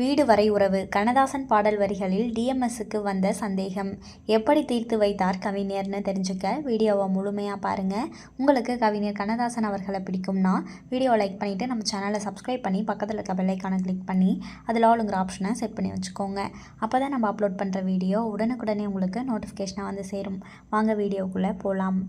வீடு வரை உறவு. கண்ணதாசன் பாடல் வரிகளில் டிஎம்எஸ்க்கு வந்த சந்தேகம். எப்படி தீர்த்து வைத்தார் கவிஞர்னு தெரிஞ்சுக்க வீடியோவை முழுமையாக பாருங்கள் உங்களுக்கு கவிஞர் கண்ணதாசன் அவர்களை பிடிக்கும்னா வீடியோவை லைக் பண்ணிவிட்டு நம்ம சேனலை சப்ஸ்கிரைப் பண்ணி பக்கத்தில் இருக்க பெல்லைக்கான கிளிக் பண்ணி அதில் ஆளுங்கிற ஆப்ஷனை செட் பண்ணி வச்சுக்கோங்க. அப்போ தான் நம்ம அப்லோட் பண்ணுற வீடியோ உடனுக்குடனே உங்களுக்கு நோட்டிஃபிகேஷனாக வந்து சேரும். வாங்க வீடியோக்குள்ளே போகலாம்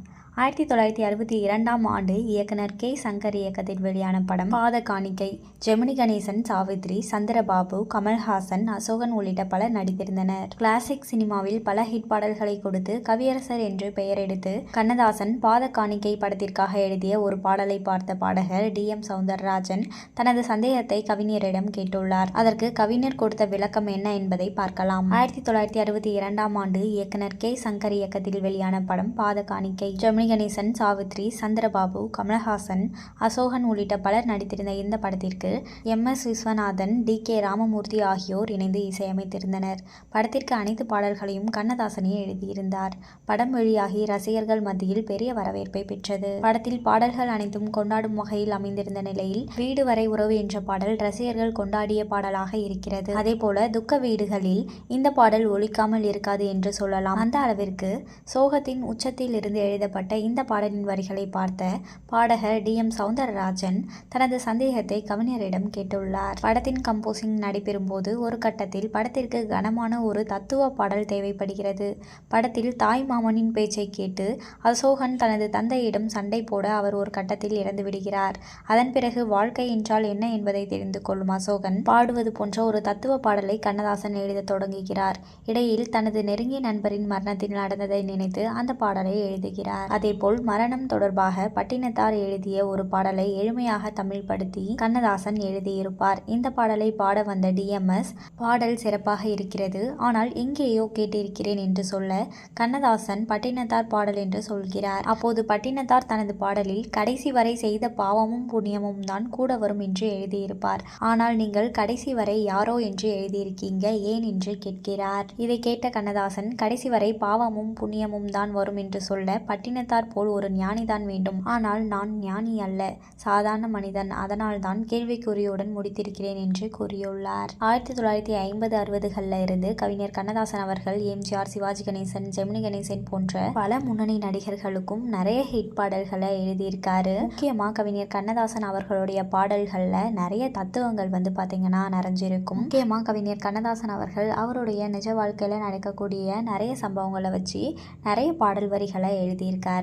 ஆயிரத்தி தொள்ளாயிரத்தி அறுபத்தி இரண்டாம் ஆண்டு இயக்குனர் கே சங்கர் இயக்கத்தில் வெளியான படம் பாத காணிக்கை ஜெமினி கணேசன் சாவித்ரி சந்திரபாபு கமல்ஹாசன் அசோகன் உள்ளிட்ட பலர் நடித்திருந்தனர். கிளாசிக் சினிமாவில் பல ஹிட் பாடல்களை கொடுத்து கவியரசர் என்று பெயர் எடுத்து கண்ணதாசன் பாத காணிக்கை படத்திற்காக எழுதிய ஒரு பாடலை பார்த்த பாடகர் டி. எம். சவுந்தரராஜன் தனது சந்தேகத்தை கவிஞரிடம் கேட்டுள்ளார். அதற்கு கவிஞர் கொடுத்த விளக்கம் என்ன என்பதை பார்க்கலாம். ஆயிரத்தி தொள்ளாயிரத்தி அறுபத்தி இரண்டாம் ஆண்டு இயக்குனர் கே சங்கர் இயக்கத்தில் வெளியான படம் பாத காணிக்கை ஜெமினி கணேசன் சாவித்ரி சந்திரபாபு கமலஹாசன் அசோகன் உள்ளிட்ட பலர் நடித்திருந்த இந்த படத்திற்கு M. S. Viswanathan T. K. Ramamoorthy ஆகியோர் இணைந்து இசையமைத்திருந்தனர். படத்திற்கு அனைத்து பாடல்களையும் கண்ணதாசனே எழுதியிருந்தார். படம் வெளியாகி ரசிகர்கள் மத்தியில் பெரிய வரவேற்பை பெற்றது. படத்தில் பாடல்கள் அனைத்தும் கொண்டாடும் வகையில் அமைந்திருந்த நிலையில் வீடு வரை உறவு என்ற பாடல் ரசிகர்கள் கொண்டாடிய பாடலாக இருக்கிறது. அதேபோல துக்க வீடுகளில் இந்த பாடல் ஒழிக்காமல் இருக்காது என்று சொல்லலாம். அந்த அளவிற்கு சோகத்தின் உச்சத்தில் இருந்து எழுதப்பட்ட இந்த பாடலின் வரிகளை பார்த்த பாடகர் டி எம் சவுந்தரராஜன் தனது சந்தேகத்தை கவிஞரிடம் கேட்டுள்ளார். படத்தின் கம்போசிங் நடைபெறும் போது ஒரு கட்டத்தில் படத்திற்கு கனமான ஒரு தத்துவ பாடல் தேவைப்படுகிறது. படத்தில் தாய் மாமனின் பேச்சை கேட்டு அசோகன் தனது தந்தையிடம் சண்டை போட அவர் ஒரு கட்டத்தில் இறந்து விடுகிறார். அதன் பிறகு வாழ்க்கை என்றால் என்ன என்பதை தெரிந்து கொள்ளும் அசோகன் பாடுவது போன்ற ஒரு தத்துவ பாடலை கண்ணதாசன் எழுத தொடங்குகிறார். இடையில் தனது நெருங்கிய நண்பரின் மரணத்தில் நடந்ததை நினைத்து அந்த பாடலை எழுதுகிறார். அதே அதேபோல் மரணம் தொடர்பாக பட்டினத்தார் எழுதிய ஒரு பாடலை எளிமையாக தமிழ்படுத்தி கண்ணதாசன் எழுதியிருப்பார். இந்த பாடலை பாட வந்த டிஎம்எஸ் பாடல் சிறப்பாக இருக்கிறது. ஆனால் எங்கேயோ கேட்டிருக்கிறேன் என்று சொல்ல கண்ணதாசன் பட்டினத்தார் பாடல் என்று சொல்கிறார். அப்போது பட்டினத்தார் தனது பாடலில் கடைசி வரை செய்த பாவமும் புண்ணியமும் தான் கூட வரும் என்று எழுதியிருப்பார். ஆனால் நீங்கள் கடைசி வரை யாரோ என்று எழுதியிருக்கீங்க ஏன் என்று கேட்கிறார். இதை கேட்ட கண்ணதாசன் கடைசி வரை பாவமும் புண்ணியமும் தான் வரும் என்று சொல்ல பட்டினத்தார் போல் ஒரு ஞானிதான் வேண்டும். ஆனால் நான் ஞானி அல்ல சாதாரண மனிதன். அதனால் தான் கேள்விக்குறியுடன் முடித்திருக்கிறேன் என்று கூறியுள்ளார். ஆயிரத்தி தொள்ளாயிரத்தி ஐம்பது அறுபதுகளில் இருந்து கவிஞர் கண்ணதாசன் அவர்கள் எம்ஜிஆர் சிவாஜி கணேசன் ஜெமினி கணேசன் போன்ற பல முன்னணி நடிகர்களுக்கும் நிறைய ஹிட் பாடல்களை எழுதியிருக்காரு. முக்கியமாக கவிஞர் கண்ணதாசன் அவர்களுடைய பாடல்களில் நிறைய தத்துவங்கள் வந்து பார்த்தீங்கன்னா நிறைஞ்சிருக்கும். முக்கியமாக கவிஞர் கண்ணதாசன் அவர்கள் அவருடைய நிஜ வாழ்க்கையில் நடக்கக்கூடிய நிறைய சம்பவங்களை வச்சு நிறைய பாடல் வரிகளை எழுதியிருக்காரு.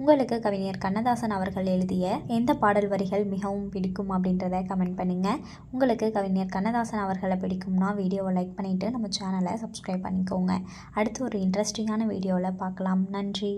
உங்களுக்கு கவிஞர் கண்ணதாசன் அவர்கள் எழுதிய எந்த பாடல் வரிகள் மிகவும் பிடிக்கும் அப்படின்றத கமெண்ட் பண்ணுங்கள் உங்களுக்கு கவிஞர் கண்ணதாசன் அவர்களை பிடிக்கும்னா வீடியோவை லைக் பண்ணிவிட்டு நம்ம சேனலை சப்ஸ்கிரைப் பண்ணிக்கோங்க. அடுத்து ஒரு இன்ட்ரெஸ்டிங்கான வீடியோவில் பார்க்கலாம். நன்றி.